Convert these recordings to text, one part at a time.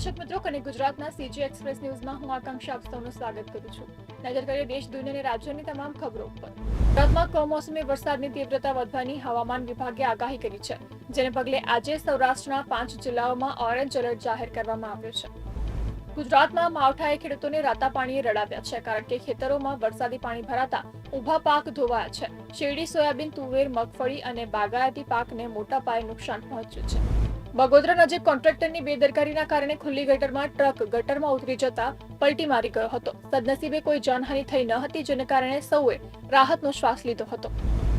દર્શક મિત્રો કનેક્ટ ગુજરાતના સીજી એક્સપ્રેસ ન્યૂઝમાં હું આકાંક્ષા આપ સ્વાગત કરું છું. નજર કરીએ દેશ, દુનિયા અને તમામ ખબરો ઉપર. ગુજરાતમાં કમોસમી વરસાદની તીવ્રતા વધવાની હવામાન વિભાગે આગાહી કરી છે, જેને પગલે આજે સૌરાષ્ટ્રના પાંચ જિલ્લાઓમાં ઓરેન્જ એલર્ટ જાહેર કરવામાં આવ્યો છે. ગુજરાતમાં માવઠાએ ખેડૂતોને રાતા પાણીએ રડાવ્યા છે, કારણ કે ખેતરોમાં વરસાદી પાણી ભરાતા ઊભા પાક ધોવાયા છે. શેરડી, સોયાબીન, તુવેર, મગફળી અને બાગાયતી પાકને મોટા પાયે નુકસાન પહોંચ્યું છે. બગોદરા નજીક કોન્ટ્રાક્ટરની બેદરકારીના કારણે ખુલ્લી ગટરમાં ટ્રક ગટરમાં ઉતરી જતા પલટી મારી ગયો હતો. સદનસીબે કોઈ જાનહાનિ થઈ ન હતી, જેને કારણે સૌએ રાહતનો શ્વાસ લીધો હતો.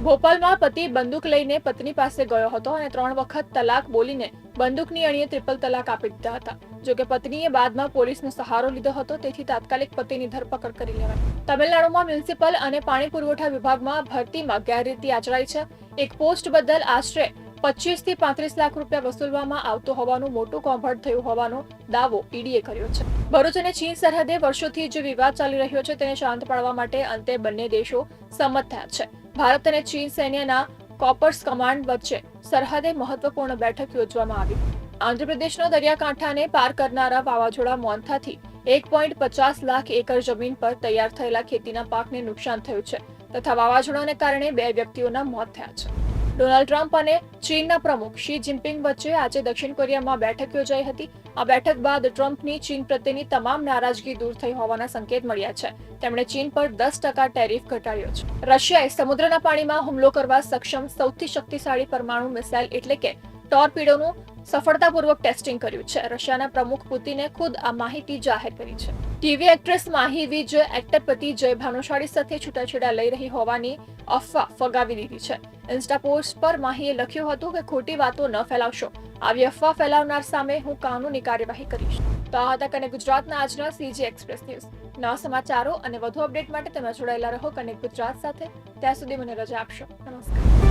ભોપાલમાં પતિ બંદૂક લઈને પત્ની પાસે ગયો હતો અને ત્રણ વખત તલાક બોલીને બંદૂકની અણીએ ત્રિપલ તલાક આપી દીધા હતા. જોકે પત્નીએ બાદમાં પોલીસનો સહારો લીધો હતો, તેથી તાત્કાલિક પતિની ધરપકડ કરી લેવાઈ. તમિલનાડુમાં મ્યુનિસિપલ અને પાણી પુરવઠા વિભાગમાં ભરતીમાં ગેરરીતિ આચરાઈ છે. એક પોસ્ટ બદલ આશરે પચીસથી પાંત્રીસ લાખ રૂપિયા વસૂલવામાં આવતો હોવાનું મોટું કોંભળ થયું હોવાનો દાવો ઈડીએ કર્યો છે. ભરૂચ અને ચીન સરહદે વર્ષોથી જે વિવાદ ચાલી રહ્યો છે તેને શાંત પાડવા માટે અંતે બંને દેશો સંમત થયા છે. ભારત અને ચીન સૈન્યના કોપર્સ કમાન્ડ વચ્ચે સરહદે મહત્વપૂર્ણ બેઠક યોજવામાં આવી. આંધ્રપ્રદેશનો દરિયાકાંઠાને પાર કરનારા વાવાઝોડા મોન્થાથી એક પોઈન્ટ પચાસ લાખ એકર જમીન પર તૈયાર થયેલા ખેતીના પાકને નુકસાન થયું છે તથા વાવાઝોડાને કારણે બે વ્યક્તિઓના મોત થયા છે. ડોનાલ્ડ ટ્રમ્પ અને ચીનના પ્રમુખ શી જિનપિંગ વચ્ચે આજે દક્ષિણ કોરિયામાં બેઠક યોજાઈ હતી. આ બેઠક બાદ ટ્રમ્પની ચીન પ્રત્યેની તમામ નારાજગી દૂર થઈ હોવાના સંકેત મળ્યા છે. તેમણે ચીન પર દસ ટકા ટેરિફ ઘટાડ્યો છે. રશિયાએ સમુદ્રના પાણીમાં હુમલો કરવા સક્ષમ સૌથી શક્તિશાળી પરમાણુ મિસાઇલ એટલે કે ટોરપીડોનું સફળતાપૂર્વક ટેસ્ટિંગ કર્યું છે. રશિયાના પ્રમુખ પુતિને ખુદ આ માહિતી જાહેર કરી છે. ટીવી એક્ટ્રેસ માહી વીજ એક્ટર પતિ જય ભાનુશાળી સાથે છૂટાછેડા લઈ રહી હોવાની અફવા ફગાવી દીધી છે. ઇન્સ્ટા પોસ્ટ પર માહીએ લખ્યું હતું કે, ખોટી વાતો ન ફેલાવશો. આવી અફવા ફેલાવનાર સામે હું કાનૂની કાર્યવાહી કરીશ. તો આ હતા કને ગુજરાતના આજના સીજી એક્સપ્રેસ ન્યૂઝ નવા સમાચારો અને વધુ અપડેટ માટે તમે જોડાયેલા રહો કનેક્ટ ગુજરાત સાથે. ત્યાં સુધી મને રજા આપશો. નમસ્કાર.